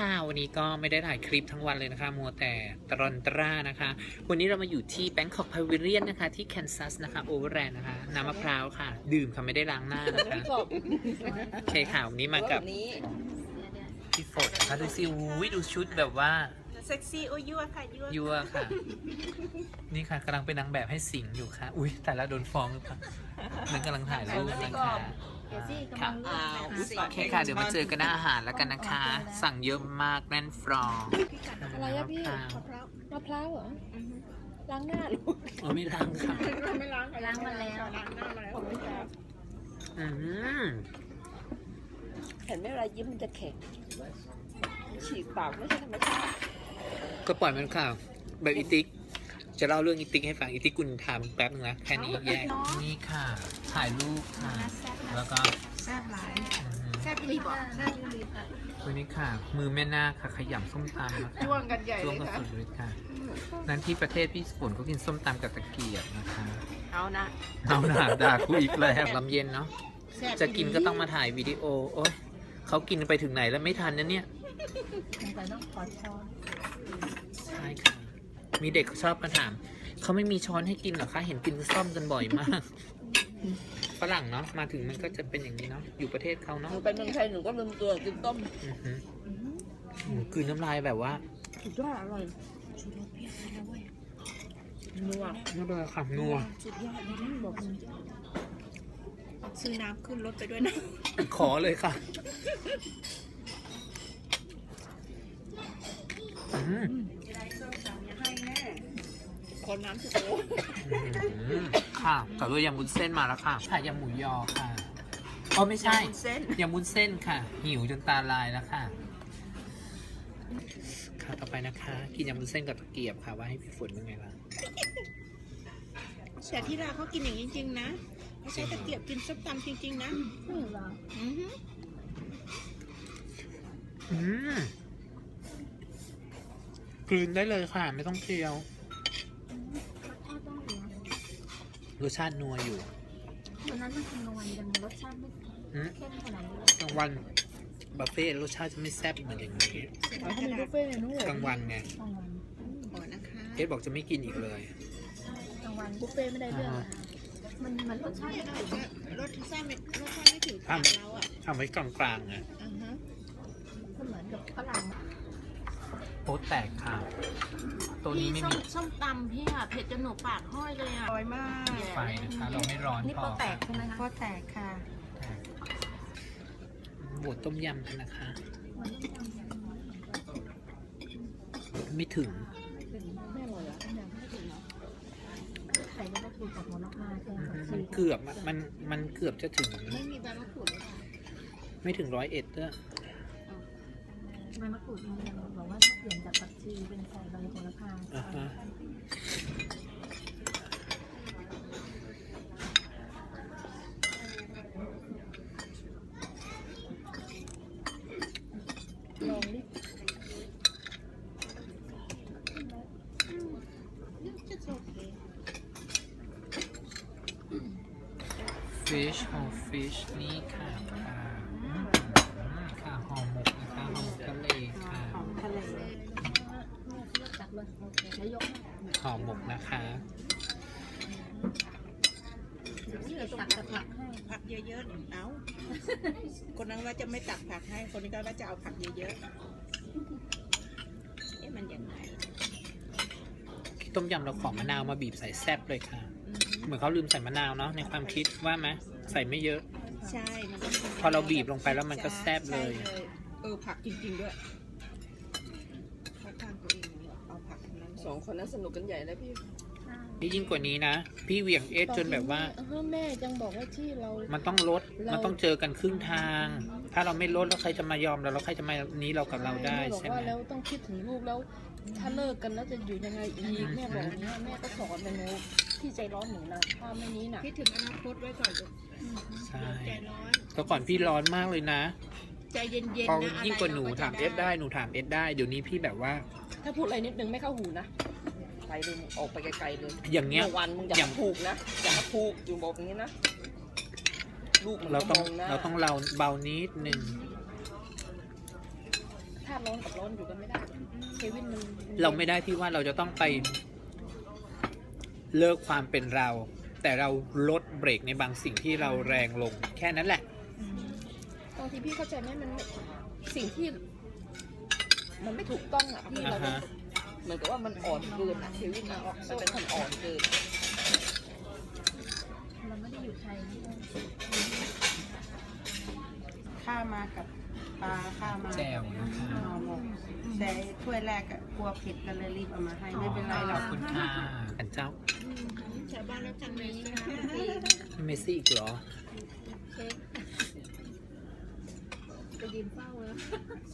ค่ะ วันนี้ก็ไม่ได้ถ่ายคลิปทั้งวันเลยนะคะ มัวแต่ตรอนตรานะคะ วันนี้เรามาอยู่ที่ Bangkok Pavilion นะคะ ที่ Kansas นะคะ โอเวอร์แลนด์นะคะ น้ำมะพร้าวค่ะ ดื่มค่ะ ไม่ได้ล้างหน้านะคะกบโอเคค่ะวันนี้มากับนี้พี่ฝนนะคะดูสิอุ้ยดูชุดแบบว่า เซ็กซี่โอ้ยยั่วค่ะยั่วยั่วค่ะ นี่ค่ะกำลังเป็นนางแบบให้สิงอยู่ค่ะ อุ้ยแต่ละโดนฟ้องหรือเปล่ามันกำลังถ่ายรูปนะคะ ค่ะอ้าวโอเคค่ะ เดี๋ยวมาเจอกันหน้าอาหารแล้วกันนะคะ สั่งเยอะมากแน่นฟรองอะไรอะพี่ค่ะมะพร้าวมะพร้าวเหรอล้างหน้าหรืออ๋อไม่ล้างค่ะไม่ล้างล้างมาแล้วล้างหน้ามาแล้วอืมเห็นไหมเวลายิ้มมันจะแข็งฉีกปากไม่ใช่ธรรมชาติก็ปล่อยมันค่ะแบบอีติก จะเล่าเรื่องอีติกให้ฟังอีติกกุลทำแป๊บนึงนะแค่นี้แยกนี่ค่ะ ถ่ายรูปค่ะ แล้วก็แซ่บหลายอืมแซ่บรีบอกแซ่บรีวันนี้ค่ะ มือแม่นาคค่ะขยำส้มตำนะคะจ้วงกันใหญ่จ้วงเลยกันค่ะสุดฤทธิ์ค่ะ นั้นที่ประเทศพี่ฝนก็กินส้มตำกับตะเกียบนะคะ เอานะเอาหนาด่ากูอีกแล้วลำเย็นเนาะแซ่บจะกินก็ต้องมาถ่ายวิดีโอ โอ๊ยเขากินไปถึงไหนแล้วไม่ทันนะเนี่ยแต่ต้องขอช้อนใช่ค่ะ มีเด็กชอบมาถาม เขาไม่มีช้อนให้กินเหรอคะ เห็นกินซ่อมกันบ่อยมาก ฝรั่งเนาะ มาถึงมันก็จะเป็นอย่างนี้เนาะ อยู่ประเทศเขาหเนาะนูไปเมืองไทยหนูก็ลืมตัวกินต้มอือหือหนูกลืนน้ำลายแบบว่าสุดยอดอร่อยนัวไม่เป็นไรค่ะนัว สุดยอดเลยนะบอกมึงซื้อน้ำขึ้นรถไปด้วยนะ ขอเลยค่ะอืม คนน้ำสุดโอ้อืมค่ะกับด้วยยำมุ้นเส้นมาแล้วค่ะค่ะยำหมูยอค่ะอ๋อไม่ใช่เส้นยำมุ้นเส้นค่ะ หิวจนตาลายแล้วค่ะ ค่ะต่อไปนะคะ กินยำมุ้นเส้นกับตะเกียบค่ะ ว่าให้พี่ฝนเป็นไงบ้างแต่ที่ลาวเขากินอย่างนี้จริงๆนะเขาใช้ตะเกียบกินส้มตำจริง ๆ นะอืมเหรออือหืออืมกลืนได้เลยค่ะ ไม่ต้องเคี้ยว รสชาตินัวอยู่วันนั้นมันกินกลางวันยังรสชาติไม่อืมเข้มขนาดนี้กลางวันบุฟเฟ่ต์รสชาติจะไม่แซ่บเหมือนอย่างนี้เขามีบุฟเฟ่ต์นู้นกลางวันไงกลางวันขอนะคะเอสบอกจะไม่กินอีกเลยกลางวันบุฟเฟ่ต์ไม่ได้เรื่องอะมันมันรสชาติไม่ได้รสชาติไม่รสชาติไม่ถึงปากเราอะทำไว้กลางๆไงอือฮะมันเหมือนกับฝรั่ง โป๊ะแตกค่ะ ตัวนี้ไม่ส้มีมส้มตำพี่อะเผ็ดจนหนูปากห้อยเลยอะอร่อยมากไฟนะคะ เราไม่ร้อนนี่พโปอแตกใช่ไหมคะ ก็แตกค่ะ บดต้มยำกันนะคะ ไม่ถึงไม่อร่อยเหรอต้มยำไม่ถึงเหรอใส่แล้วก็ถูกกับหัวนักมาใช่ไหมมันเกือบอะมันมันเกือบจะถึง ไม่มีใบมะกรูดเลยค่ะไม่ถึงร้อยเอ็ดด้วย ใบมะกรูดมันยังบอกว่าถ้าเปลี่ยนจากผักชีเป็นใส่ใบโหระพาอ่าฮะลองดิฟิชห่อฟิชนี่ค่ะค่ะอืมค่ะห่อหมกนะคะห่อหมกทะเลค่ะ ทะเล จัดเลยโอเคแล้วยก ห่อหมกนะคะนี่เลยตักกับผักให้ผักเยอะๆ เอาคนนั้นว่าจะไม่ตักผักให้ คนนี้ก็ว่าจะเอาผักเยอะๆเอ๊ะมันยังไงต้มยำเราขอมะนาวมาบีบใส่แซบเลยค่ะอืมเหมือนเขาลืมใส่มะนาวเนาะในความคิดว่าไหมใส่ไม่เยอะ ใช่มันต้องทำพอเราบีบลงไปแล้วมันก็แซ่บเลยใช่เออผักจริงๆด้วยเข้าข้างตัวเองเนี่ยเอาผักทั้งนั้น สองคนนั้นสนุกกันใหญ่เลยพี่นี่ยิ่งกว่านี้นะ พี่เหวี่ยงเอสจนแบบว่า เออแม่จังบอกว่าที่เรา มันต้องลดเรามัมันต้องเจอกันครึ่งทาง ถ้าเราไม่ลดแล้วใครจะมายอมเราแล้วใครจะมานี้เรากับเราได้แม่บอกใช่ไหมว่าแล้วต้องคิดถึงลูกแล้ว ถ้าเลิกกันแล้วจะอยู่ยังไงอีอืกมแม่บอกอย่างเนี้ยแม่ก็สอนเลยหนูที่ใจร้อนหนูนะถ้าไม่นี้น่ะคิดถึงอนาคตไว้ก่อนลูกใช่ใจร้อนแต่ก่อนพี่ร้อนมากเลยนะ ใจเย็นพอๆนะยิ่งกว่าหนูะไรถามรเอสได้หนูถามเอสได้เดี๋ยวนี้พี่แบบว่า ถ้าพูดอะไรนิดนึงไม่เข้าหูนะไปเลยมึงออกไปไกลๆเลยอย่างเงี้ยเมื่อวันมึงอย่าอย่างมาพูกนะอย่ามาพูกอยู่บอกอย่างนี้นะลูกมันเราก็ต้องมองหน้าเราต้องเราเบานิดนึงถ้าถ้าร้อนกับร้อนอยู่กันไม่ได้เควินมันเราไม่ได้ที่ว่าเราจะต้องไปเลิกความเป็นเรา แต่เราลดเบรกในบางสิ่งที่เราแรงลง แค่นั้นแหละ บางทีพี่เข้าใจไหมมันไม่สิ่งที่ มันไม่ถูกต้องอะพี่เราอ่าฮะเหมือนกับว่ามันอ่อนเกินอะเควินมันมันเป็นคนอ่อนเกินเราไม่ได้อยู่ไทยนะข้าวมากับปลาข้าวมาแจ่วนะคะห่อหมกแต่ถ้วยแรกอะกลัวเผ็ดก็เลยรีบเอามาให้ไม่เป็นไรหรขออกบคุณค่ะอันเจ้าชาวบ้านแล้วกันไหมเมสซี่อีกเหรอเค้กไป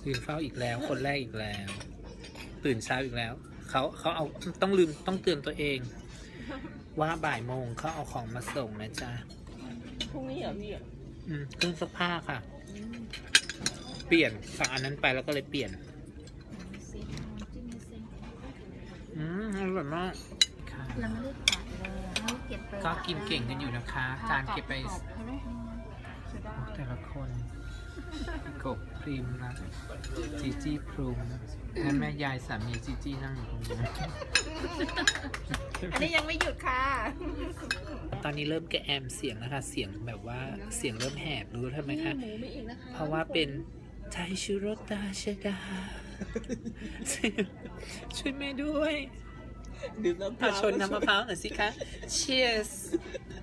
ยืนเฝ้าแล้วตื่นเฝ้าอีกแล้ว คนแรกอีกแล้ว ตื่นเช้าอีกแล้ว เขาเขาเอาต้องลืมต้องเตือนตัวเอง ว่าบ่ายโมงเขาเอาของมาส่งนะจ๊ะพรุ่งนี้เหรอพี่อะอืมเครื่องซักผ้าค่ะ เปลี่ยนฝั่งอันนั้นไปแล้วก็เลยเปลี่ยนซีจิ้มนิดซิอืมอร่อยมากค่ะเราไม่ได้ขายเลยอะเราเก็บไปก็กินเก่งกันอยู่นะคะการเก็บไปแต่ละค นกบพริมนะจีจี้พรุมนั่นแม่ยายสามีจีจี้นั่งอยู่ตรงนี้อันนี้ยังไม่หยุดค่ะ ตอนนี้เริ่มแกะแอมเสียงนะคะ เสียงแบบว่าเสียงเริ่มแหบรู้ทำไมคะหมูไม่อีกนะคะเพราะว่าเป็นไทยชูรสตาชดา ช่วยแม่ด้วยดื่มน้ำเอาชนน้ำมะพร้าวหน่อยสิคะ cheers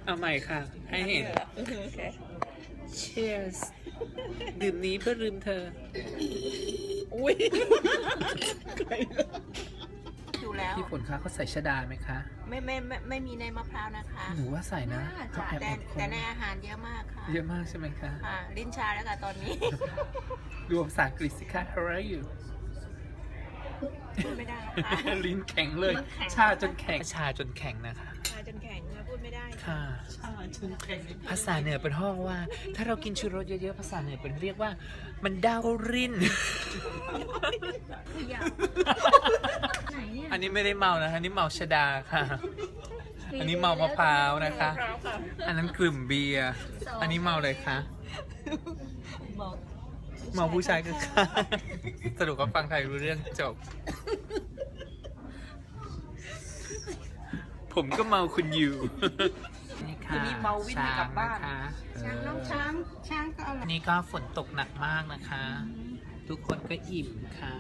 เอาใหม่ค่ะ ให้เห็นโอเค cheers ดื่มนี้เพื่อลืมเธอ อุ้ยดูแล้ว พี่ฝนคะเขาใส่ชะดาไหมคะ ไม่ไม่ไม่ไม่มีในมะพร้าวนะคะหนูว่าใส่นะเขาแอบแต่แอบคแต่นในอาหารเยอะมากค่ะเยอะมากใช่ไหมคะ ค่ะ ลิ้นชาแล้วค่ะตอนนี้ ดูภาษาอังกฤษสิคะ how are you พูดไม่ได้นะคะลิ้นแข็งเลยชาจนแข็ง ชาจนแข็งนะคะ ชาจนแข็งค่ะพูด ไม่ได้ค่ะชาจนแข็งภาษาเหนือเป็นห้องว่า ถ้าเรากินชูรสเยอะๆภาษาเหนือเป็นเรียกว่า มันดาวรินอยากไหนเนี่ยอันนี้ไม่ได้เมานะคะอันนี้เมาชะดาค่ะ อันนี้เมามะพร้าวนะคะ อันนั้นกลุ่มเบียร์อันนี้เมาเลยคะเมาผู้ชายคือค่ะสรุปก็ฟังไทยรู้เรื่องจบ ผมก็เมาคุณอยู่นี่ค่ะทีนี้เมาวิ่งให้กลับบ้านช้งะคะช้างน้องช้างช้างก็อร่อยอันนี้ก็ฝนตกหนักมากนะคะ ทุกคนก็อิ่มค่ะ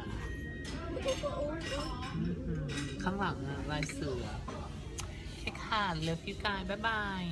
อืมข้างหลังอะลายเสือโอเคค่ะเลิฟยูกายบ๊ายบาย